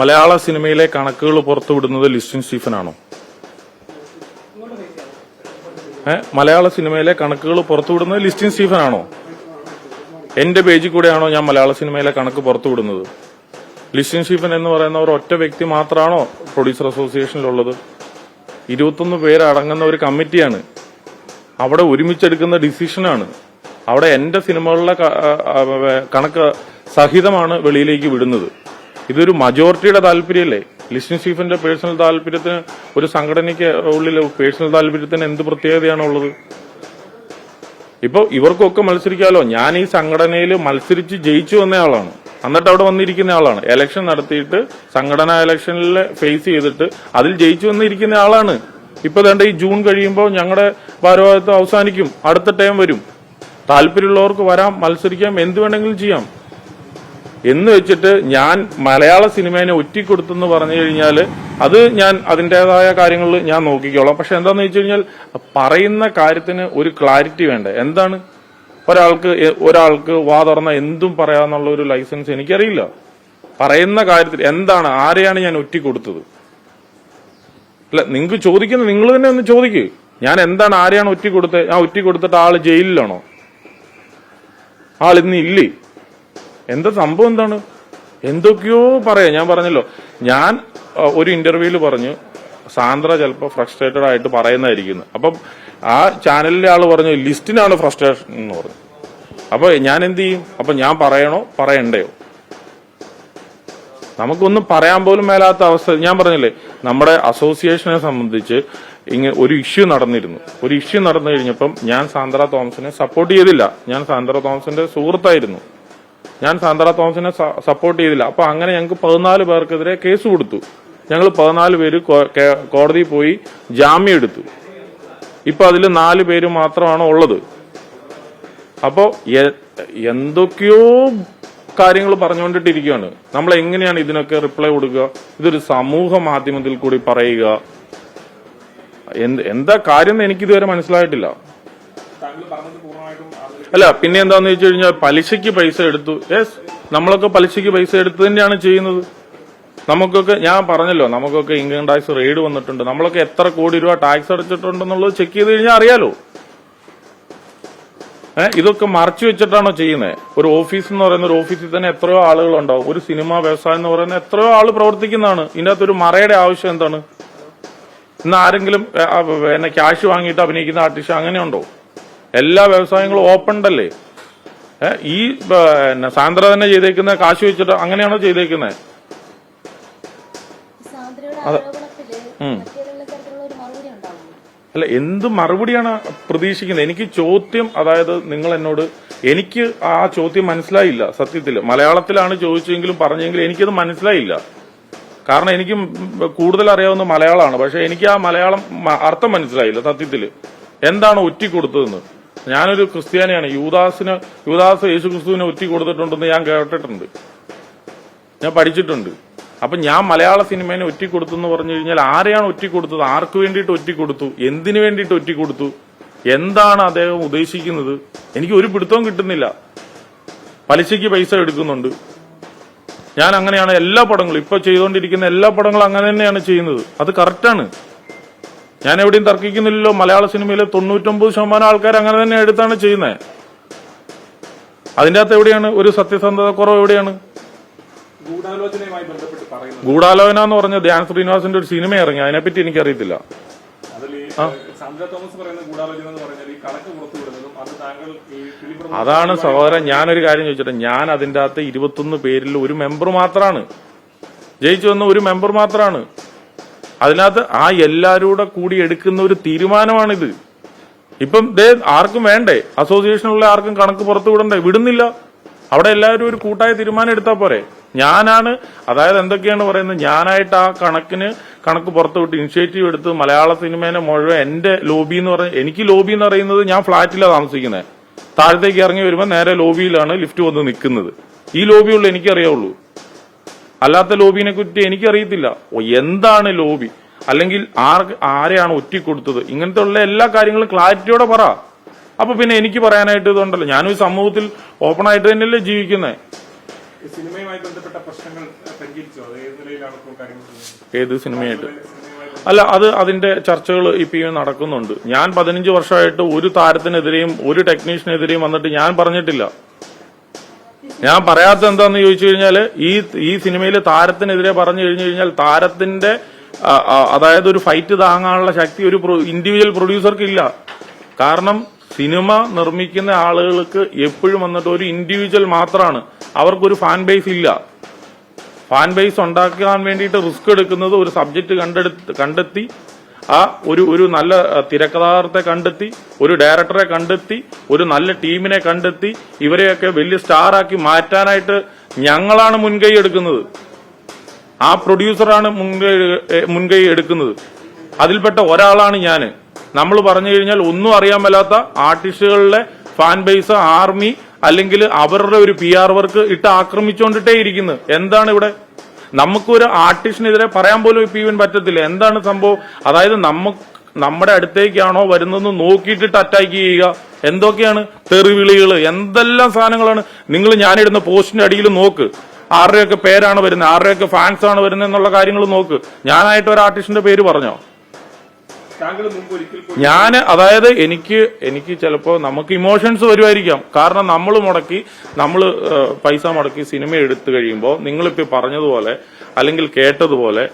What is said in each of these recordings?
മലയാള സിനിമയിലെ കണക്കുകൾ പുറത്തുവിടുന്നത് ലിസ്റ്റിൻ സ്റ്റീഫനാണോ? മലയാള സിനിമയിലെ കണക്കുകൾ പുറത്തുവിടുന്നത് ലിസ്റ്റിൻ സ്റ്റീഫനാണോ? എന്റെ പേജിൽ കൂടെയാണോ ഞാൻ മലയാള സിനിമയിലെ കണക്ക് പുറത്തുവിടുന്നത്? ലിസ്റ്റിൻ സ്റ്റീഫൻ എന്ന് പറയുന്ന ഒരു ഒറ്റ വ്യക്തി മാത്രമാണോ പ്രൊഡ്യൂസർ അസോസിയേഷനിലുള്ളത്? ഇരുപത്തൊന്ന് പേരടങ്ങുന്ന ഒരു കമ്മിറ്റിയാണ്. അവിടെ ഒരുമിച്ചെടുക്കുന്ന ഡിസിഷനാണ്. അവിടെ എന്റെ സിനിമകളിലെ കണക്ക് സഹിതമാണ് വെളിയിലേക്ക് വിടുന്നത്. ഇതൊരു മജോറിറ്റിയുടെ താല്പര്യമല്ലേ? ലിസ്റ്റിൻ സ്റ്റീഫന്റെ പേഴ്സണൽ താല്പര്യത്തിന് ഒരു സംഘടനയ്ക്ക് ഉള്ളിൽ പേഴ്സണൽ താല്പര്യത്തിന് എന്ത് പ്രത്യേകതയാണ് ഉള്ളത്? ഇപ്പൊ ഇവർക്കൊക്കെ മത്സരിക്കാമല്ലോ ഞാൻ ഈ സംഘടനയിൽ മത്സരിച്ച് ജയിച്ചു വന്ന ആളാണ്. എന്നിട്ട് അവിടെ വന്നിരിക്കുന്ന ആളാണ്. ഇലക്ഷൻ നടത്തിയിട്ട് സംഘടനാ ഇലക്ഷനിൽ ഫേസ് ചെയ്തിട്ട് അതിൽ ജയിച്ചു വന്നിരിക്കുന്ന ആളാണ്. ഇപ്പൊ വേണ്ട ഈ ജൂൺ കഴിയുമ്പോൾ ഞങ്ങളുടെ ഭാരവാഹിത്വം അവസാനിക്കും. അടുത്ത ടൈം വരും. താല്പര്യമുള്ളവർക്ക് വരാം മത്സരിക്കാം എന്ത് വേണമെങ്കിലും ചെയ്യാം. എന്ന് വെച്ചിട്ട് ഞാൻ മലയാള സിനിമേനെ ഒറ്റിക്കൊടുത്തെന്ന് പറഞ്ഞു കഴിഞ്ഞാൽ അത് ഞാൻ അതിന്റെതായ കാര്യങ്ങളിൽ ഞാൻ നോക്കിക്കോളാം. പക്ഷെ എന്താണെന്ന് വെച്ച് കഴിഞ്ഞാൽ പറയുന്ന കാര്യത്തിന് ഒരു ക്ലാരിറ്റി വേണ്ട? എന്താണ്? ഒരാൾക്ക് ഒരാൾക്ക് വാ തുറന്ന എന്തും പറയാന്നുള്ള ഒരു ലൈസൻസ് എനിക്കറിയില്ല. പറയുന്ന കാര്യത്തിൽ എന്താണ്? ആരെയാണ് ഞാൻ ഒറ്റിക്കൊടുത്തത് അല്ല നിങ്ങൾക്ക് ചോദിക്കുന്ന നിങ്ങൾ തന്നെ ഒന്ന് ചോദിക്ക്. ഞാൻ എന്താണ് ആരെയാണ് ഒറ്റിക്കൊടുത്തത് ഞാൻ ഒറ്റിക്കൊടുത്തിട്ട് ആൾ ജയിലിലാണോ? ആൾ ഇന്ന് ഇല്ലേ? എന്താ സംഭവം എന്താണ്? എന്തൊക്കെയോ പറയാം. ഞാൻ പറഞ്ഞല്ലോ. ഞാൻ ഒരു ഇന്റർവ്യൂവിൽ പറഞ്ഞു സാന്ദ്ര ചിലപ്പോൾ ഫ്രസ്ട്രേറ്റഡ് ആയിട്ട് പറയുന്നതായിരിക്കുന്നു അപ്പം ആ ചാനലിലെ ആൾ പറഞ്ഞു ലിസ്റ്റിനാണ് ഫ്രസ്ട്രേഷൻ എന്ന് പറഞ്ഞു. അപ്പൊ ഞാൻ എന്ത് ചെയ്യും? അപ്പൊ ഞാൻ പറയണോ? പറയണ്ടയോ? നമുക്കൊന്നും പറയാൻ പോലും മേലാത്ത അവസ്ഥ. ഞാൻ പറഞ്ഞില്ലേ നമ്മുടെ അസോസിയേഷനെ സംബന്ധിച്ച് ഇങ്ങനെ ഒരു ഇഷ്യൂ നടന്നിരുന്നു. ഒരു ഇഷ്യൂ നടന്നു കഴിഞ്ഞപ്പം ഞാൻ സാന്ദ്ര തോമസിനെ സപ്പോർട്ട് ചെയ്തില്ല. ഞാൻ സാന്ദ്ര തോമസിന്റെ സുഹൃത്തായിരുന്നു. ഞാൻ സാന്ദ്ര തോമസിനെ സപ്പോർട്ട് ചെയ്തില്ല. അപ്പൊ അങ്ങനെ ഞങ്ങൾക്ക് പതിനാല് പേർക്കെതിരെ കേസ് കൊടുത്തു. ഞങ്ങൾ പതിനാല് പേര് കോടതിയിൽ പോയി ജാമ്യം എടുത്തു. ഇപ്പൊ അതിൽ നാല് പേര് മാത്രമാണ് ഉള്ളത്. അപ്പോ എന്തൊക്കെയോ കാര്യങ്ങൾ പറഞ്ഞുകൊണ്ടിട്ടിരിക്കുകയാണ്. നമ്മൾ എങ്ങനെയാണ് ഇതിനൊക്കെ റിപ്ലൈ കൊടുക്കുക? ഇതൊരു സമൂഹ മാധ്യമത്തിൽ കൂടി പറയുക. എന്ത് എന്താ കാര്യം എന്ന് എനിക്ക് ഇതുവരെ മനസ്സിലായിട്ടില്ല. അല്ല പിന്നെ എന്താന്ന് വെച്ച് കഴിഞ്ഞാൽ പലിശയ്ക്ക് പൈസ എടുത്തു. യെസ് നമ്മളൊക്കെ പലിശയ്ക്ക് പൈസ എടുത്തു തന്നെയാണ് ചെയ്യുന്നത്. നമുക്കൊക്കെ ഞാൻ പറഞ്ഞല്ലോ നമുക്കൊക്കെ ഇൻകം ടാക്സ് റെയ്ഡ് വന്നിട്ടുണ്ട്. നമ്മളൊക്കെ എത്ര കോടി രൂപ ടാക്സ് അടച്ചിട്ടുണ്ടെന്നുള്ളത് ചെക്ക് ചെയ്ത് കഴിഞ്ഞാൽ അറിയാലോ. ഇതൊക്കെ മറച്ചു വെച്ചിട്ടാണോ ചെയ്യുന്നത് ഒരു ഓഫീസ് എന്ന് പറയുന്ന ഒരു ഓഫീസിൽ തന്നെ എത്രയോ ആളുകളുണ്ടാവും. ഒരു സിനിമ വ്യവസായം എന്ന് പറയുന്ന എത്രയോ ആൾ പ്രവർത്തിക്കുന്നതാണ്. ഇതിന്റെ അകത്തൊരു ഒരു മറയുടെ ആവശ്യം എന്താണ്? ഇന്ന് ആരെങ്കിലും പിന്നെ ക്യാഷ് വാങ്ങിയിട്ട് അഭിനയിക്കുന്ന ആർട്ടിസ്റ്റ് അങ്ങനെയുണ്ടോ എല്ലാ വ്യവസായങ്ങളും ഓപ്പൺ അല്ലേ ഈ സാന്ദ്ര തന്നെ ചെയ്തേക്കുന്ന കാശ് വെച്ചിട്ട് അങ്ങനെയാണോ ചെയ്തേക്കുന്നത് അല്ല എന്ത് മറുപടിയാണ് പ്രതീക്ഷിക്കുന്നത്? എനിക്ക് ചോദ്യം അതായത് നിങ്ങൾ എന്നോട് എനിക്ക് ആ ചോദ്യം മനസ്സിലായില്ല സത്യത്തിൽ മലയാളത്തിലാണ് ചോദിച്ചെങ്കിലും പറഞ്ഞെങ്കിലും എനിക്കത് മനസ്സിലായില്ല. കാരണം എനിക്ക് കൂടുതൽ അറിയാവുന്ന മലയാളമാണ്. പക്ഷെ എനിക്ക് ആ മലയാളം അർത്ഥം മനസ്സിലായില്ല സത്യത്തിൽ എന്താണ് ഒറ്റി കൊടുത്തതെന്ന് ഞാനൊരു ക്രിസ്ത്യാനിയാണ്. യൂദാസിന് യൂദാസ് യേശു ക്രിസ്തുവിനെ ഒറ്റി കൊടുത്തിട്ടുണ്ടെന്ന് ഞാൻ കേട്ടിട്ടുണ്ട്. ഞാൻ പഠിച്ചിട്ടുണ്ട്. അപ്പൊ ഞാൻ മലയാള സിനിമേനെ ഒറ്റി കൊടുത്തു എന്ന് പറഞ്ഞു കഴിഞ്ഞാൽ ആരെയാണ് ഒറ്റി കൊടുത്തത്? ആർക്ക് വേണ്ടിയിട്ട് ഒറ്റി കൊടുത്തു? എന്തിനു വേണ്ടിയിട്ട് ഒറ്റി കൊടുത്തു? എന്താണ് അദ്ദേഹം ഉദ്ദേശിക്കുന്നത്? എനിക്ക് ഒരു പിടുത്തവും കിട്ടുന്നില്ല. പലിശയ്ക്ക് പൈസ എടുക്കുന്നുണ്ട്. ഞാൻ അങ്ങനെയാണ് എല്ലാ പടങ്ങളും ഇപ്പൊ ചെയ്തുകൊണ്ടിരിക്കുന്ന എല്ലാ പടങ്ങളും അങ്ങനെ തന്നെയാണ് ചെയ്യുന്നത്. അത് കറക്റ്റാണ് ഞാൻ എവിടെയും തർക്കിക്കുന്നില്ലല്ലോ. മലയാള സിനിമയിലെ തൊണ്ണൂറ്റൊമ്പത് ശതമാനം ആൾക്കാർ അങ്ങനെ തന്നെ എടുത്താണ് ചെയ്യുന്നത് അതിന്റെ അകത്ത് എവിടെയാണ്? ഒരു സത്യസന്ധത കുറവ് എവിടെയാണ്? ഗൂഢാലോചന എന്ന് പറഞ്ഞ ധ്യാൻ ശ്രീനിവാസിന്റെ ഒരു സിനിമ ഇറങ്ങി. അതിനെപ്പറ്റി എനിക്കറിയത്തില്ല. അതാണ് സഹോദരൻ ഞാനൊരു കാര്യം ചോദിച്ചിട്ട്. ഞാൻ അതിന്റെ അകത്ത് ഇരുപത്തൊന്ന് പേരിൽ ഒരു മെമ്പർ മാത്രമാണ് ജയിച്ചു വന്ന ഒരു മെമ്പർ മാത്രമാണ് അതിനകത്ത് ആ എല്ലാരൂടെ കൂടി എടുക്കുന്ന ഒരു തീരുമാനമാണിത്. ഇപ്പം ദേ ആർക്കും വേണ്ടേ? അസോസിയേഷനുള്ള ആർക്കും കണക്ക് പുറത്തു വിടണ്ടേ? വിടുന്നില്ല. അവിടെ എല്ലാവരും ഒരു കൂട്ടായ തീരുമാനം എടുത്താൽ പോരെ. ഞാനാണ് അതായത് എന്തൊക്കെയാണ് പറയുന്നത്? ഞാനായിട്ട് ആ കണക്കിന് കണക്ക് പുറത്തു വിട്ട് ഇനിഷ്യേറ്റീവ് എടുത്ത് മലയാള സിനിമേനെ മുഴുവൻ എന്റെ ലോബി എന്ന് പറഞ്ഞ എനിക്ക് ലോബി എന്ന് പറയുന്നത് ഞാൻ ഫ്ളാറ്റിലാണ് താമസിക്കുന്നത് താഴത്തേക്ക് ഇറങ്ങി വരുമ്പോൾ നേരെ ലോബിയിലാണ് ലിഫ്റ്റ് വന്ന് നിൽക്കുന്നത്. ഈ ലോബിയുള്ള എനിക്കറിയാവുള്ളൂ. അല്ലാത്ത ലോബിനെ കുറിച്ച് എനിക്കറിയത്തില്ല. എന്താണ് ലോബി? അല്ലെങ്കിൽ ആർക്ക് ആരെയാണ് ഒറ്റിക്കൊടുത്തത്? ഇങ്ങനത്തെ ഉള്ള എല്ലാ കാര്യങ്ങളും ക്ലാരിറ്റിയോടെ പറ. അപ്പൊ പിന്നെ എനിക്ക് പറയാനായിട്ട് ഇതുണ്ടല്ലോ. ഞാനും ഈ സമൂഹത്തിൽ ഓപ്പൺ ആയിട്ട് തന്നെയല്ലേ ജീവിക്കുന്നത് സിനിമയുമായി ബന്ധപ്പെട്ട പ്രശ്നങ്ങൾ ഏത് സിനിമയായിട്ട്? അല്ല അത് അതിന്റെ ചർച്ചകൾ ഇപ്പം നടക്കുന്നുണ്ട്. ഞാൻ പതിനഞ്ച് വർഷമായിട്ട് ഒരു താരത്തിനെതിരെയും ഒരു ടെക്നീഷ്യനെതിരെയും വന്നിട്ട് ഞാൻ പറഞ്ഞിട്ടില്ല. ഞാൻ പറയാത്ത എന്താന്ന് ചോദിച്ചു കഴിഞ്ഞാൽ ഈ ഈ സിനിമയിൽ താരത്തിനെതിരെ പറഞ്ഞു കഴിഞ്ഞു കഴിഞ്ഞാൽ താരത്തിന്റെ അതായത് ഒരു ഫൈറ്റ് താങ്ങാനുള്ള ശക്തി ഒരു ഇൻഡിവിജ്വൽ പ്രൊഡ്യൂസർക്ക് ഇല്ല കാരണം സിനിമ നിർമ്മിക്കുന്ന ആളുകൾക്ക് എപ്പോഴും വന്നിട്ട് ഒരു ഇൻഡിവിജ്വൽ മാത്രമാണ് അവർക്കൊരു ഫാൻ ബേസ് ഇല്ല. ഫാൻ ബേസ് ഉണ്ടാക്കാൻ വേണ്ടിയിട്ട് റിസ്ക് എടുക്കുന്നത് ഒരു സബ്ജക്ട് കണ്ടെടുത്ത് കണ്ടെത്തി ആ ഒരു ഒരു നല്ല തിരക്കഥാർത്ഥത്തെ കണ്ടെത്തി ഒരു ഡയറക്ടറെ കണ്ടെത്തി ഒരു നല്ല ടീമിനെ കണ്ടെത്തി ഇവരെയൊക്കെ വലിയ സ്റ്റാറാക്കി മാറ്റാനായിട്ട് ഞങ്ങളാണ് മുൻകൈ എടുക്കുന്നത്. ആ പ്രൊഡ്യൂസറാണ് മുൻകൈ മുൻകൈ എടുക്കുന്നത്. അതിൽപ്പെട്ട ഒരാളാണ് ഞാൻ നമ്മൾ പറഞ്ഞു കഴിഞ്ഞാൽ ഒന്നും അറിയാൻ മേലാത്ത ആർട്ടിസ്റ്റുകളുടെ ഫാൻ ബേസ് ആർമി അല്ലെങ്കിൽ അവരുടെ ഒരു പി ആർ വർക്ക് ഇട്ട് ആക്രമിച്ചുകൊണ്ടിട്ടേ ഇരിക്കുന്നത് എന്താണ് ഇവിടെ? നമുക്കൊരു ആർട്ടിസ്റ്റിനെതിരെ പറയാൻ പോലും ഇപ്പൊ ഇവൻ പറ്റത്തില്ല. എന്താണ് സംഭവം? അതായത് നമുക്ക് നമ്മുടെ അടുത്തേക്കാണോ വരുന്നതെന്ന് നോക്കിയിട്ടിട്ട് അറ്റാക്ക് ചെയ്യുക. എന്തൊക്കെയാണ്? തെറിവിളികൾ എന്തെല്ലാം സാധനങ്ങളാണ്? നിങ്ങൾ ഞാനിടുന്ന പോസ്റ്റിന്റെ അടിയിൽ നോക്ക്. ആരുടെയൊക്കെ പേരാണ് വരുന്നത്? ആരുടെയൊക്കെ ഫാൻസ് ആണ് വരുന്നത് എന്നുള്ള കാര്യങ്ങൾ നോക്ക്. ഞാനായിട്ട് ഒരു ആർട്ടിസ്റ്റിന്റെ പേര് പറഞ്ഞോ താങ്കൾ മുമ്പ് ഒരിക്കൽ പോയി ഞാൻ അതായത് എനിക്ക് എനിക്ക് ചിലപ്പോ നമുക്ക് ഇമോഷൻസ് വരുമായിരിക്കാം. കാരണം നമ്മൾ മുടക്കി നമ്മൾ പൈസ മുടക്കി സിനിമ എടുത്തു കഴിയുമ്പോൾ നിങ്ങളിപ്പോൾ പറഞ്ഞതുപോലെ അല്ലെങ്കിൽ കേട്ടതുപോലെ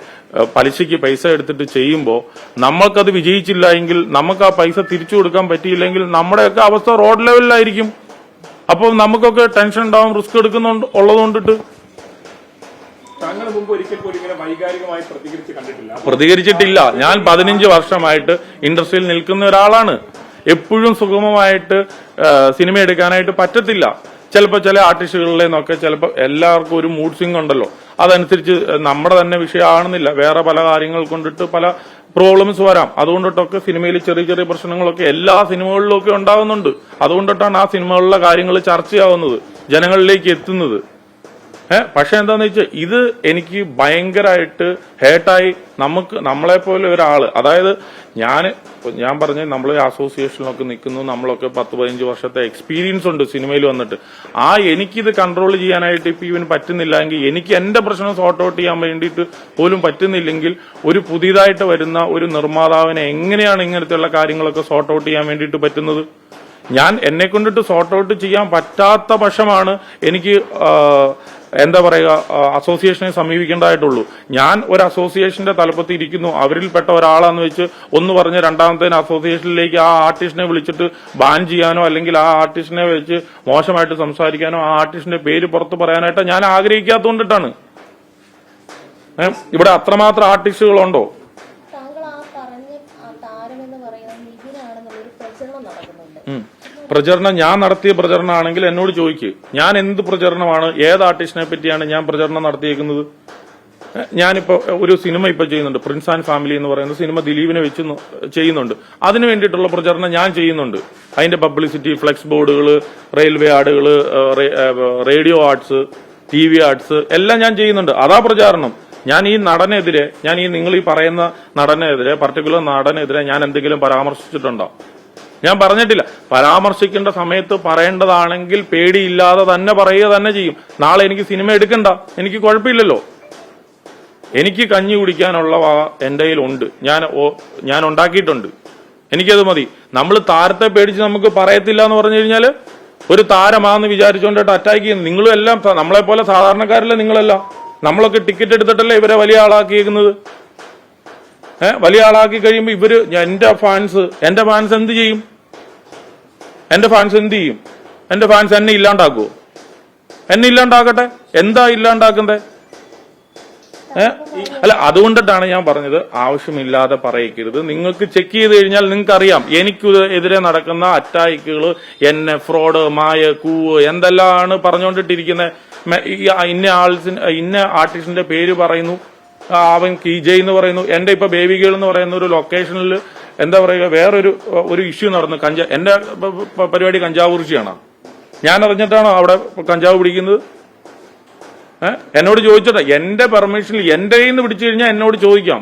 പലിശയ്ക്ക് പൈസ എടുത്തിട്ട് ചെയ്യുമ്പോൾ നമ്മൾക്കത് വിജയിച്ചില്ല എങ്കിൽ നമുക്ക് ആ പൈസ തിരിച്ചു കൊടുക്കാൻ പറ്റിയില്ലെങ്കിൽ നമ്മുടെയൊക്കെ അവസ്ഥ റോഡ് ലെവലിലായിരിക്കും. അപ്പോൾ നമുക്കൊക്കെ ടെൻഷൻ ഉണ്ടാവും റിസ്ക് എടുക്കുന്നുണ്ട് ഉള്ളതുകൊണ്ടിട്ട്. ഇങ്ങനെ വൈകാരികമായി കണ്ടിട്ടില്ല. പ്രതികരിച്ചിട്ടില്ല. ഞാൻ പതിനഞ്ച് വർഷമായിട്ട് ഇൻഡസ്ട്രിയിൽ നിൽക്കുന്ന ഒരാളാണ്. എപ്പോഴും സുഗമമായിട്ട് സിനിമ എടുക്കാനായിട്ട് പറ്റത്തില്ല. ചിലപ്പോൾ ചില ആർട്ടിസ്റ്റുകളിലെ നിന്നൊക്കെ ചിലപ്പോൾ എല്ലാവർക്കും ഒരു മൂഡ് സ്വിംഗ് ഉണ്ടല്ലോ. അതനുസരിച്ച് നമ്മുടെ തന്നെ വിഷയമാണെന്നില്ല. വേറെ പല കാര്യങ്ങൾ കൊണ്ടിട്ട് പല പ്രോബ്ലംസ് വരാം. അതുകൊണ്ടിട്ടൊക്കെ സിനിമയിൽ ചെറിയ ചെറിയ പ്രശ്നങ്ങളൊക്കെ എല്ലാ സിനിമകളിലും ഒക്കെ ഉണ്ടാകുന്നുണ്ട്. അതുകൊണ്ടിട്ടാണ് ആ സിനിമകളിലെ കാര്യങ്ങൾ ചർച്ചയാവുന്നത്. ജനങ്ങളിലേക്ക് എത്തുന്നത്. ഏ പക്ഷെ എന്താന്ന് വെച്ചാൽ ഇത് എനിക്ക് ഭയങ്കരമായിട്ട് ഹേട്ടായി നമുക്ക് നമ്മളെ പോലെ ഒരാൾ അതായത് ഞാൻ ഞാൻ പറഞ്ഞ നമ്മൾ അസോസിയേഷനിലൊക്കെ നിൽക്കുന്നു നമ്മളൊക്കെ പത്ത് പതിനഞ്ച് വർഷത്തെ എക്സ്പീരിയൻസ് ഉണ്ട് സിനിമയിൽ വന്നിട്ട്. ആ എനിക്കിത് കൺട്രോൾ ചെയ്യാനായിട്ട് ഇപ്പൊ ഇവന് പറ്റുന്നില്ല എങ്കിൽ എനിക്ക് എന്റെ പ്രശ്നം സോർട്ട് ഔട്ട് ചെയ്യാൻ വേണ്ടിയിട്ട് പോലും പറ്റുന്നില്ലെങ്കിൽ ഒരു പുതിയതായിട്ട് വരുന്ന ഒരു നിർമ്മാതാവിനെ എങ്ങനെയാണ് ഇങ്ങനത്തെയുള്ള കാര്യങ്ങളൊക്കെ സോർട്ട് ഔട്ട് ചെയ്യാൻ വേണ്ടിയിട്ട് പറ്റുന്നത്? ഞാൻ എന്നെ കൊണ്ടിട്ട് സോർട്ട് ഔട്ട് ചെയ്യാൻ പറ്റാത്ത പക്ഷമാണ് എനിക്ക് എന്താ പറയുക അസോസിയേഷനെ സമീപിക്കേണ്ടതായിട്ടുള്ളൂ. ഞാൻ ഒരു അസോസിയേഷന്റെ തലപ്പത്ത് ഇരിക്കുന്നു. അവരിൽപ്പെട്ട ഒരാളാന്ന് വെച്ച് ഒന്ന് പറഞ്ഞ് രണ്ടാമത്തേന് അസോസിയേഷനിലേക്ക് ആ ആർട്ടിസ്റ്റിനെ വിളിച്ചിട്ട് ബാൻ ചെയ്യാനോ അല്ലെങ്കിൽ ആ ആർട്ടിസ്റ്റിനെ വെച്ച് മോശമായിട്ട് സംസാരിക്കാനോ ആ ആർട്ടിസ്റ്റിന്റെ പേര് പുറത്ത് പറയാനായിട്ടോ ഞാൻ ആഗ്രഹിക്കാത്തതുകൊണ്ടിട്ടാണ്. ഏ, ഇവിടെ അത്രമാത്രം ആർട്ടിസ്റ്റുകളുണ്ടോ താങ്കൾ ആ പറഞ്ഞ ആ താരം എന്ന് പറയുന്നത് നിതിനാണെന്നുള്ളൊരു പ്രചരണം നടക്കുന്നുണ്ട് ഉം. പ്രചരണം ഞാൻ നടത്തിയ പ്രചരണമാണെങ്കിൽ എന്നോട് ചോദിക്ക്. ഞാൻ എന്ത് പ്രചരണമാണ്? ഏത് ആർട്ടിസ്റ്റിനെ പറ്റിയാണ് ഞാൻ പ്രചരണം നടത്തിയേക്കുന്നത്? ഞാനിപ്പോ ഒരു സിനിമ ഇപ്പൊ ചെയ്യുന്നുണ്ട്. പ്രിൻസ് ആൻഡ് ഫാമിലി എന്ന് പറയുന്ന സിനിമ ദിലീപിനെ വെച്ച് ചെയ്യുന്നുണ്ട്. അതിന് വേണ്ടിയിട്ടുള്ള പ്രചരണം ഞാൻ ചെയ്യുന്നുണ്ട്. അതിന്റെ പബ്ലിസിറ്റി ഫ്ലെക്സ് ബോർഡുകൾ railway ആർഡുകൾ radio ads T V ads എല്ലാം ഞാൻ ചെയ്യുന്നുണ്ട്. അതാ പ്രചാരണം. ഞാൻ ഈ നടനെതിരെ ഞാൻ ഈ നിങ്ങൾ ഈ പറയുന്ന നടനെതിരെ പർട്ടിക്കുലർ നടനെതിരെ ഞാൻ എന്തെങ്കിലും പരാമർശിച്ചിട്ടുണ്ടോ? ഞാൻ പറഞ്ഞിട്ടില്ല. പരാമർശിക്കേണ്ട സമയത്ത് പറയേണ്ടതാണെങ്കിൽ പേടിയില്ലാതെ തന്നെ പറയുക തന്നെ ചെയ്യും. നാളെ എനിക്ക് സിനിമ എടുക്കണ്ട. എനിക്ക് കുഴപ്പമില്ലല്ലോ. എനിക്ക് കഞ്ഞി കുടിക്കാനുള്ള എന്റെ കയ്യിലുണ്ട്. ഞാൻ ഞാൻ ഉണ്ടാക്കിയിട്ടുണ്ട്. എനിക്കത് മതി. നമ്മൾ താരത്തെ പേടിച്ച് നമുക്ക് പറയത്തില്ല എന്ന് പറഞ്ഞു കഴിഞ്ഞാൽ ഒരു താരമാന്ന് വിചാരിച്ചുകൊണ്ടിട്ട് അറ്റാക്ക് ചെയ്യുന്നു. നിങ്ങളും എല്ലാം നമ്മളെ പോലെ സാധാരണക്കാരല്ലേ നിങ്ങളല്ല? നമ്മളൊക്കെ ടിക്കറ്റ് എടുത്തിട്ടല്ലേ ഇവരെ വലിയ ആളാക്കിയേക്കുന്നത്? ഏഹ് വലിയ ആളാക്കി കഴിയുമ്പോൾ ഇവർ എന്റെ ഫാൻസ് എന്റെ ഫാൻസ് എന്ത് ചെയ്യും? എന്റെ ഫാൻസ് എന്ത് ചെയ്യും? എന്റെ ഫാൻസ് എന്നെ ഇല്ലാണ്ടാക്കുവോ? എന്നെ ഇല്ലാണ്ടാക്കട്ടെ? എന്താ ഇല്ലാണ്ടാക്കണ്ടേ? അല്ല അതുകൊണ്ടിട്ടാണ് ഞാൻ പറഞ്ഞത് ആവശ്യമില്ലാതെ പറയിക്കരുത്. നിങ്ങൾക്ക് ചെക്ക് ചെയ്ത് കഴിഞ്ഞാൽ നിങ്ങൾക്ക് അറിയാം എനിക്ക് എതിരെ നടക്കുന്ന അറ്റാക്കുകൾ എന്നെ ഫ്രോഡ് മായ കൂവ് എന്തെല്ലാമാണ് പറഞ്ഞുകൊണ്ടിട്ടിരിക്കുന്നത്. ഇന്ന ആൾസിന് ഇന്ന ആർട്ടിസ്റ്റിന്റെ പേര് പറയുന്നു. അവൻ കീജയ് എന്ന് പറയുന്നു. എന്റെ ഇപ്പൊ ബേബി ഗേൾ എന്ന് പറയുന്ന ഒരു ലൊക്കേഷനിൽ എന്താ പറയുക വേറൊരു ഒരു ഇഷ്യൂ നടന്നു കഞ്ചാ എന്റെ പരിപാടി കഞ്ചാവ് കുറിച്ചാണ് ഞാൻ അറിഞ്ഞിട്ടാണോ അവിടെ കഞ്ചാവ് പിടിക്കുന്നത്? എന്നോട് ചോദിച്ചോട്ടെ എന്റെ പെർമിഷനിൽ എന്റെ കയ്യിൽ നിന്ന് പിടിച്ചു കഴിഞ്ഞാൽ എന്നോട് ചോദിക്കാം.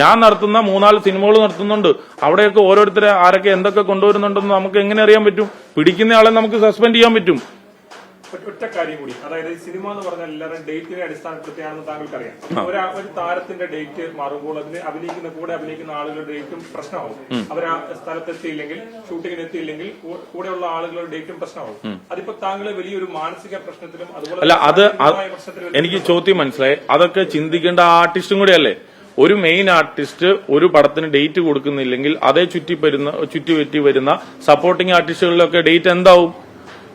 ഞാൻ നടത്തുന്ന മൂന്നാൽ സിനിമകൾ നടത്തുന്നുണ്ട്. അവിടെയൊക്കെ ഓരോരുത്തരെ ആരൊക്കെ എന്തൊക്കെ കൊണ്ടുവരുന്നുണ്ടെന്ന് നമുക്ക് എങ്ങനെ അറിയാൻ പറ്റും? പിടിക്കുന്ന ആളെ നമുക്ക് സസ്പെൻഡ് ചെയ്യാൻ പറ്റും. ഒറ്റ- കാര്യം കൂടി. അതായത് സിനിമ എന്ന് പറഞ്ഞാൽ എല്ലാവരും ഡേറ്റിനെ അടിസ്ഥാനപ്പെടുത്തിയാണെന്ന് താങ്കൾക്കറിയാം. ഒരു ഒരു താരത്തിന്റെ ഡേറ്റ് മാറുമ്പോൾ അതിന് അഭിനയിക്കുന്ന കൂടെ അഭിനയിക്കുന്ന ആളുകളുടെ ഡേറ്റും പ്രശ്നമാവും അവർ ആ സ്ഥലത്തെത്തിയില്ലെങ്കിൽ ഷൂട്ടിങ്ങിന് എത്തിയില്ലെങ്കിൽ കൂടെയുള്ള ആളുകളുടെ ഡേറ്റും പ്രശ്നമാവും അതിപ്പോ താങ്കൾ വലിയൊരു മാനസിക പ്രശ്നത്തിലും അതുപോലെ അല്ല അത് എനിക്ക് ചോദ്യം മനസ്സിലായി. അതൊക്കെ ചിന്തിക്കേണ്ട ആർട്ടിസ്റ്റും കൂടെയല്ലേ? ഒരു മെയിൻ ആർട്ടിസ്റ്റ് ഒരു പടത്തിന് ഡേറ്റ് കൊടുക്കുന്നില്ലെങ്കിൽ അതേ ചുറ്റി വരുന്ന ചുറ്റി വരുന്ന സപ്പോർട്ടിംഗ് ആർട്ടിസ്റ്റുകളിലൊക്കെ ഡേറ്റ് എന്താവും?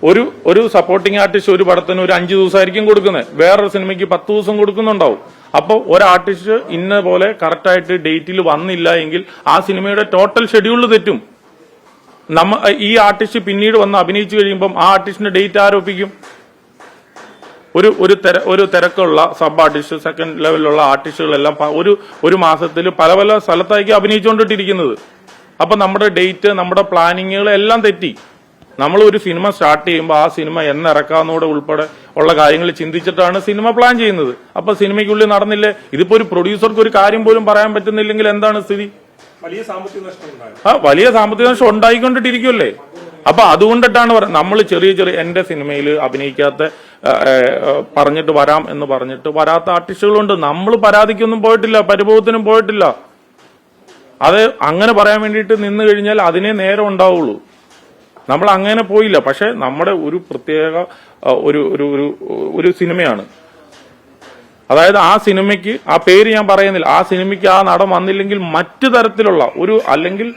ഒരു ഒരു സപ്പോർട്ടിംഗ് ആർട്ടിസ്റ്റ് ഒരു പടത്തിന് ഒരു അഞ്ചു ദിവസമായിരിക്കും കൊടുക്കുന്നത്. വേറൊരു സിനിമയ്ക്ക് പത്ത് ദിവസം കൊടുക്കുന്നുണ്ടാവും. അപ്പോൾ ഒരു ആർട്ടിസ്റ്റ് ഇന്ന പോലെ കറക്റ്റായിട്ട് ഡേറ്റിൽ വന്നില്ല എങ്കിൽ ആ സിനിമയുടെ ടോട്ടൽ ഷെഡ്യൂൾ തെറ്റും. നമ്മ ഈ ആർട്ടിസ്റ്റ് പിന്നീട് വന്ന് അഭിനയിച്ചു കഴിയുമ്പം ആ ആർട്ടിസ്റ്റിന്റെ ഡേറ്റ് ആരോപിക്കും. ഒരു ഒരു തിര ഒരു തിരക്കുള്ള സബ് ആർട്ടിസ്റ്റ് സെക്കൻഡ് ലെവലിലുള്ള ആർട്ടിസ്റ്റുകളെല്ലാം ഒരു ഒരു മാസത്തിൽ പല പല സ്ഥലത്തായിരിക്കും അഭിനയിച്ചുകൊണ്ടിട്ടിരിക്കുന്നത്. അപ്പൊ നമ്മുടെ ഡേറ്റ് നമ്മുടെ പ്ലാനിങ്ങുകൾ എല്ലാം തെറ്റി. നമ്മൾ ഒരു സിനിമ സ്റ്റാർട്ട് ചെയ്യുമ്പോൾ ആ സിനിമ എന്നിറക്കാവുന്നതോടെ ഉൾപ്പെടെ ഉള്ള കാര്യങ്ങൾ ചിന്തിച്ചിട്ടാണ് സിനിമ പ്ലാൻ ചെയ്യുന്നത്. അപ്പൊ സിനിമയ്ക്കുള്ളിൽ നടന്നില്ലേ? ഇതിപ്പോ ഒരു പ്രൊഡ്യൂസർക്ക് ഒരു കാര്യം പോലും പറയാൻ പറ്റുന്നില്ലെങ്കിൽ എന്താണ് സ്ഥിതി? വലിയ സാമ്പത്തിക നഷ്ടം ആ വലിയ സാമ്പത്തിക നഷ്ടം ഉണ്ടായിക്കൊണ്ടിട്ടിരിക്കുമല്ലേ അപ്പൊ അതുകൊണ്ടിട്ടാണ് പറയുന്നത് നമ്മൾ ചെറിയ ചെറിയ എന്റെ സിനിമയിൽ അഭിനയിക്കാത്ത പറഞ്ഞിട്ട് വരാം എന്ന് പറഞ്ഞിട്ട് വരാത്ത ആർട്ടിസ്റ്റുകളുണ്ട്. നമ്മൾ പരാതിക്കൊന്നും പോയിട്ടില്ല പരിഭവത്തിനും പോയിട്ടില്ല. അത് അങ്ങനെ പറയാൻ വേണ്ടിയിട്ട് നിന്ന് കഴിഞ്ഞാൽ അതിനെ നേരം ഉണ്ടാവുള്ളൂ. നമ്മൾ അങ്ങനെ പോയില്ല. പക്ഷെ നമ്മുടെ ഒരു പ്രത്യേക ഒരു ഒരു ഒരു ഒരു സിനിമയാണ്. അതായത് ആ സിനിമയ്ക്ക് ആ പേര് ഞാൻ പറയുന്നില്ല. ആ സിനിമയ്ക്ക് ആ നടൻ വന്നില്ലെങ്കിൽ മറ്റു തരത്തിലുള്ള ഒരു അല്ലെങ്കിൽ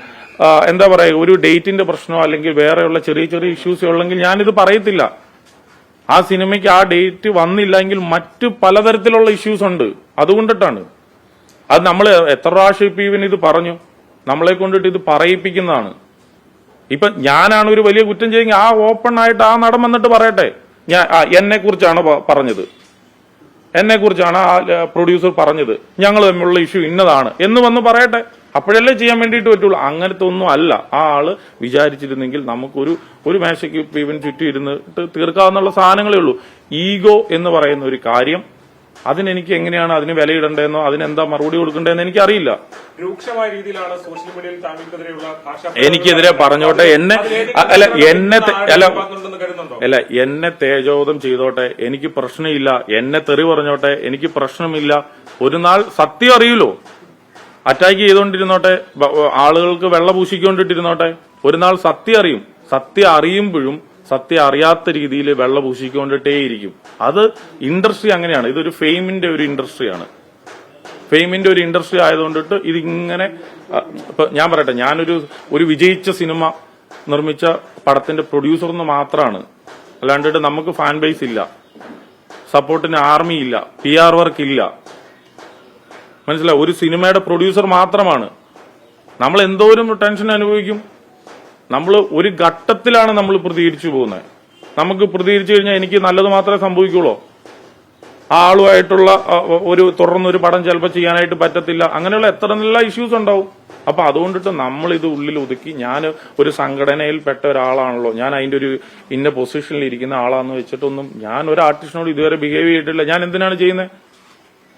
എന്താ പറയുക ഒരു ഡേറ്റിന്റെ പ്രശ്നമോ അല്ലെങ്കിൽ വേറെയുള്ള ചെറിയ ചെറിയ ഇഷ്യൂസ് ഉള്ളെങ്കിൽ ഞാനിത് പറയത്തില്ല. ആ സിനിമയ്ക്ക് ആ ഡേറ്റ് വന്നില്ലെങ്കിൽ മറ്റു പലതരത്തിലുള്ള ഇഷ്യൂസ് ഉണ്ട്. അതുകൊണ്ടിട്ടാണ്. അത് നമ്മൾ എത്ര പ്രാവശ്യം ഇപ്പൊ ഇവൻ ഇത് പറഞ്ഞു? നമ്മളെ കൊണ്ടിട്ട് ഇത് പറയിപ്പിക്കുന്നതാണ്. ഇപ്പൊ ഞാനാണ് ഒരു വലിയ കുറ്റം ചെയ്യുന്നത് ആ ഓപ്പൺ ആയിട്ട് ആ നടൻ വന്നിട്ട് പറയട്ടെ. ഞാൻ എന്നെ കുറിച്ചാണ് പറഞ്ഞത്. എന്നെ കുറിച്ചാണ് ആ പ്രൊഡ്യൂസർ പറഞ്ഞത്. ഞങ്ങൾ തമ്മിലുള്ള ഇഷ്യൂ ഇന്നതാണ്. എന്ന് വന്ന് പറയട്ടെ. അപ്പോഴല്ലേ ചെയ്യാൻ വേണ്ടിയിട്ട് പറ്റുള്ളൂ. അങ്ങനത്തെ ഒന്നും അല്ല. ആ ആൾ വിചാരിച്ചിരുന്നെങ്കിൽ നമുക്കൊരു ഒരു മേശയ്ക്ക് ഇവൻ ചുറ്റി ഇരുന്നിട്ട് തീർക്കാവുന്ന സാധനങ്ങളേ ഉള്ളൂ. ഈഗോ എന്ന് പറയുന്ന ഒരു കാര്യം അതിനെനിക്ക് എങ്ങനെയാണ് അതിന് വിലയിടേണ്ടതെന്നോ അതിനെന്താ മറുപടി കൊടുക്കേണ്ടതെന്ന് എനിക്കറിയില്ല. രൂക്ഷമായ രീതിയിലാണ് സോഷ്യൽ മീഡിയയിൽ താങ്കൾക്കെതിരെയുള്ള എനിക്കെതിരെ പറഞ്ഞോട്ടെ എന്നെ അല്ല എന്നെ അല്ല അല്ല എന്നെ തേജോധം ചെയ്തോട്ടെ എനിക്ക് പ്രശ്നമില്ല എന്നെ തെറി പറഞ്ഞോട്ടെ എനിക്ക് പ്രശ്നമില്ല. ഒരു നാൾ സത്യം അറിയൂലോ? അറ്റാക്ക് ചെയ്തുകൊണ്ടിരുന്നോട്ടെ ആളുകൾക്ക് വെള്ള പൂശിക്കൊണ്ടിട്ടിരുന്നോട്ടെ ഒരു നാൾ സത്യം അറിയും. സത്യം അറിയുമ്പോഴും സത്യം അറിയാത്ത രീതിയിൽ വെള്ള പൂശിക്കൊണ്ടിട്ടേയിരിക്കും അത് ഇൻഡസ്ട്രി അങ്ങനെയാണ്. ഇതൊരു ഫെയിമിന്റെ ഒരു ഇൻഡസ്ട്രിയാണ്. ഫെയിമിന്റെ ഒരു ഇൻഡസ്ട്രി ആയതുകൊണ്ടിട്ട് ഇതിങ്ങനെ ഞാൻ പറയട്ടെ ഞാനൊരു ഒരു വിജയിച്ച സിനിമ നിർമ്മിച്ച പടത്തിന്റെ പ്രൊഡ്യൂസർ എന്ന് മാത്രമാണ് അല്ലാണ്ടിട്ട് നമുക്ക് ഫാൻ ബേസ് ഇല്ല. സപ്പോർട്ടിന് ആർമി ഇല്ല. പി ആർ വർക്ക് ഇല്ല. മനസ്സിലായി? ഒരു സിനിമയുടെ പ്രൊഡ്യൂസർ മാത്രമാണ്. നമ്മൾ എന്തോരം ടെൻഷൻ അനുഭവിക്കും? നമ്മൾ ഒരു ഘട്ടത്തിലാണ് നമ്മൾ പ്രതികരിച്ചു പോകുന്നത്. നമുക്ക് പ്രതികരിച്ചു കഴിഞ്ഞാൽ എനിക്ക് നല്ലത് മാത്രമേ സംഭവിക്കുള്ളൂ. ആ ആളുമായിട്ടുള്ള ഒരു തുടർന്നൊരു പടം ചിലപ്പോൾ ചെയ്യാനായിട്ട് പറ്റത്തില്ല. അങ്ങനെയുള്ള എത്ര നല്ല ഇഷ്യൂസ് ഉണ്ടാവും. അപ്പൊ അതുകൊണ്ടിട്ട് നമ്മൾ ഇത് ഉള്ളിൽ ഒതുക്കി ഞാൻ ഒരു സംഘടനയിൽ പെട്ട ഒരാളാണല്ലോ. ഞാൻ അതിന്റെ ഒരു ഇന്ന പൊസിഷനിൽ ഇരിക്കുന്ന ആളാന്ന് വെച്ചിട്ടൊന്നും ഞാൻ ഒരു ആർട്ടിസ്റ്റിനോട് ഇതുവരെ ബിഹേവ് ചെയ്തിട്ടില്ല. ഞാൻ എന്തിനാണ് ചെയ്യുന്നത്?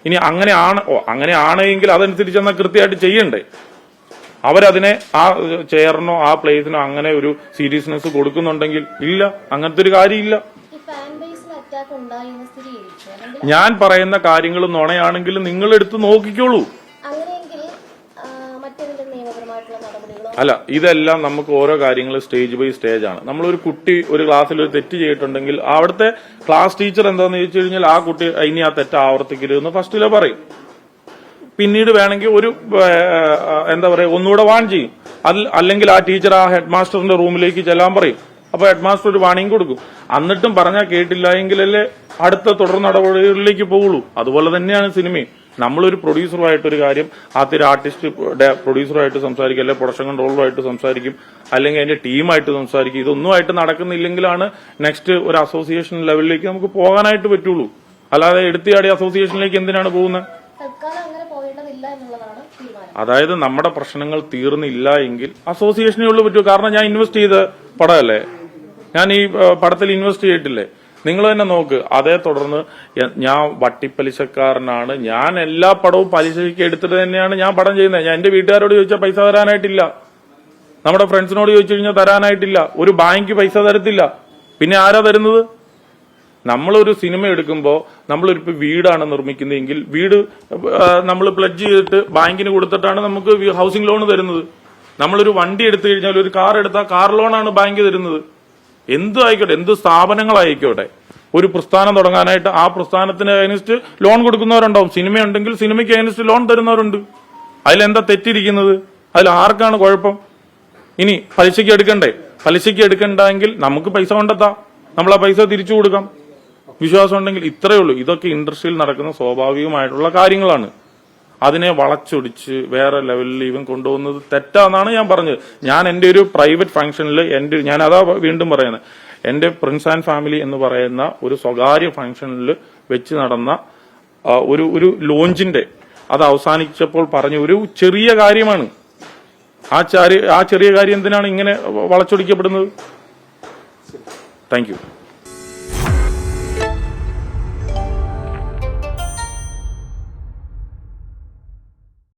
ഇനി അങ്ങനെ ആണ് അങ്ങനെ ആണെങ്കിൽ അതനുസരിച്ച് എന്നാൽ കൃത്യമായിട്ട് ചെയ്യണ്ടേ? അവരതിനെ ആ ചെയറിനോ ആ പ്ലേസിനോ അങ്ങനെ ഒരു സീരിയസ്നെസ് കൊടുക്കുന്നുണ്ടെങ്കിൽ ഇല്ല അങ്ങനത്തെ ഒരു കാര്യമില്ല ഞാൻ പറയുന്ന കാര്യങ്ങൾ നുണയാണെങ്കിൽ നിങ്ങൾ എടുത്ത് നോക്കിക്കോളൂ. അല്ല ഇതെല്ലാം നമുക്ക് ഓരോ കാര്യങ്ങൾ സ്റ്റേജ് ബൈ സ്റ്റേജ് ആണ്. നമ്മളൊരു കുട്ടി ഒരു ക്ലാസ്സിൽ ഒരു തെറ്റ് ചെയ്തിട്ടുണ്ടെങ്കിൽ അവിടുത്തെ ക്ലാസ് ടീച്ചർ എന്താന്ന് ചോദിച്ചു കഴിഞ്ഞാൽ ആ കുട്ടി ഇനി ആ തെറ്റ് ആവർത്തിക്കരുതെന്ന് ഫസ്റ്റിലെ പറയും. പിന്നീട് വേണമെങ്കിൽ ഒരു എന്താ പറയുക ഒന്നുകൂടെ വാൺ ചെയ്യും. അല്ലെങ്കിൽ ആ ടീച്ചർ ആ ഹെഡ് മാസ്റ്ററിന്റെ റൂമിലേക്ക് ചെല്ലാൻ പറയും. അപ്പൊ ഹെഡ് മാസ്റ്റർ ഒരു വാണിംഗ് കൊടുക്കും. എന്നിട്ടും പറഞ്ഞാൽ കേട്ടില്ല എങ്കിലല്ലേ അടുത്ത തുടർ നടപടികളിലേക്ക് പോകുള്ളൂ അതുപോലെ തന്നെയാണ് സിനിമയും. നമ്മളൊരു പ്രൊഡ്യൂസറുമായിട്ട് ഒരു കാര്യം ആദ്യം ആർട്ടിസ്റ്റ് പ്രൊഡ്യൂസറുമായിട്ട് സംസാരിക്കും അല്ലെങ്കിൽ പ്രൊഡക്ഷൻ കൺട്രോളറുമായിട്ട് സംസാരിക്കും അല്ലെങ്കിൽ അതിന്റെ ടീമായിട്ട് സംസാരിക്കും. ഇതൊന്നുമായിട്ട് നടക്കുന്നില്ലെങ്കിലാണ് നെക്സ്റ്റ് ഒരു അസോസിയേഷൻ ലെവലിലേക്ക് നമുക്ക് പോകാനായിട്ട് പറ്റുള്ളൂ. അല്ലാതെ എടുത്തിയാടി അസോസിയേഷനിലേക്ക് എന്തിനാണ് പോകുന്നത്? എന്നുള്ളതാണ് അതായത് നമ്മുടെ പ്രശ്നങ്ങൾ തീർന്നില്ല എങ്കിൽ അസോസിയേഷനെ ഉള്ളു പറ്റൂ. കാരണം ഞാൻ ഇൻവെസ്റ്റ് ചെയ്ത പടമല്ലേ? ഞാൻ ഈ പടത്തിൽ ഇൻവെസ്റ്റ് ചെയ്തിട്ടില്ലേ? നിങ്ങൾ തന്നെ നോക്ക്. അതേ തുടർന്ന് ഞാൻ വട്ടിപ്പലിശക്കാരനാണ്. ഞാൻ എല്ലാ പടവും പലിശയ്ക്ക് എടുത്തിട്ട് തന്നെയാണ് ഞാൻ പടം ചെയ്യുന്നത്. ഞാൻ എന്റെ വീട്ടുകാരോട് ചോദിച്ചാൽ പൈസ തരാനായിട്ടില്ല. നമ്മുടെ ഫ്രണ്ട്സിനോട് ചോദിച്ചു കഴിഞ്ഞാൽ തരാനായിട്ടില്ല. ഒരു ബാങ്ക് പൈസ തരത്തില്ല. പിന്നെ ആരാ തരുന്നത്? നമ്മളൊരു സിനിമ എടുക്കുമ്പോൾ നമ്മളിപ്പോൾ വീടാണ് നിർമ്മിക്കുന്നതെങ്കിൽ വീട് നമ്മൾ പ്ലഡ്ജ് ചെയ്തിട്ട് ബാങ്കിന് കൊടുത്തിട്ടാണ് നമുക്ക് ഹൗസിംഗ് ലോൺ തരുന്നത്. നമ്മളൊരു വണ്ടി എടുത്തു കഴിഞ്ഞാൽ ഒരു കാർ എടുത്താൽ കാർ ലോണാണ് ബാങ്ക് തരുന്നത്. എന്തും ആയിക്കോട്ടെ എന്ത് സ്ഥാപനങ്ങളായിക്കോട്ടെ. ഒരു പ്രസ്ഥാനം തുടങ്ങാനായിട്ട് ആ പ്രസ്ഥാനത്തിന് അതിനനുസരിച്ച് ലോൺ കൊടുക്കുന്നവരുണ്ടാവും. സിനിമയുണ്ടെങ്കിൽ സിനിമയ്ക്ക് അതിനനുസരിച്ച് ലോൺ തരുന്നവരുണ്ട്. അതിലെന്താ തെറ്റിരിക്കുന്നത്? അതിൽ ആർക്കാണ് കുഴപ്പം? ഇനി പലിശയ്ക്ക് എടുക്കണ്ടേ? പലിശയ്ക്ക് എടുക്കണ്ടെങ്കിൽ നമുക്ക് പൈസ കൊണ്ടെത്താം. നമ്മൾ ആ പൈസ തിരിച്ചു കൊടുക്കാം. വിശ്വാസം ഉണ്ടെങ്കിൽ ഇത്രയേ ഉള്ളൂ. ഇതൊക്കെ ഇൻഡസ്ട്രിയിൽ നടക്കുന്ന സ്വാഭാവികമായിട്ടുള്ള കാര്യങ്ങളാണ്. അതിനെ വളച്ചൊടിച്ച് വേറെ ലെവലിൽ ഇവൻ കൊണ്ടുപോകുന്നത് തെറ്റാന്നാണ് ഞാൻ പറഞ്ഞത്. ഞാൻ എന്റെ ഒരു പ്രൈവറ്റ് ഫംഗ്ഷനിൽ എന്റെ ഞാൻ അതാ വീണ്ടും പറയുന്നത്. എന്റെ പ്രിൻസ് ആൻഡ് ഫാമിലി എന്ന് പറയുന്ന ഒരു സ്വകാര്യ ഫംഗ്ഷനിൽ വെച്ച് നടന്ന ഒരു ഒരു ലോഞ്ചിന്റെ അത് അവസാനിച്ചപ്പോൾ പറഞ്ഞ ഒരു ചെറിയ കാര്യമാണ്. ആ ചാരി ആ ചെറിയ കാര്യം എന്തിനാണ് ഇങ്ങനെ വളച്ചൊടിക്കപ്പെടുന്നത്? താങ്ക്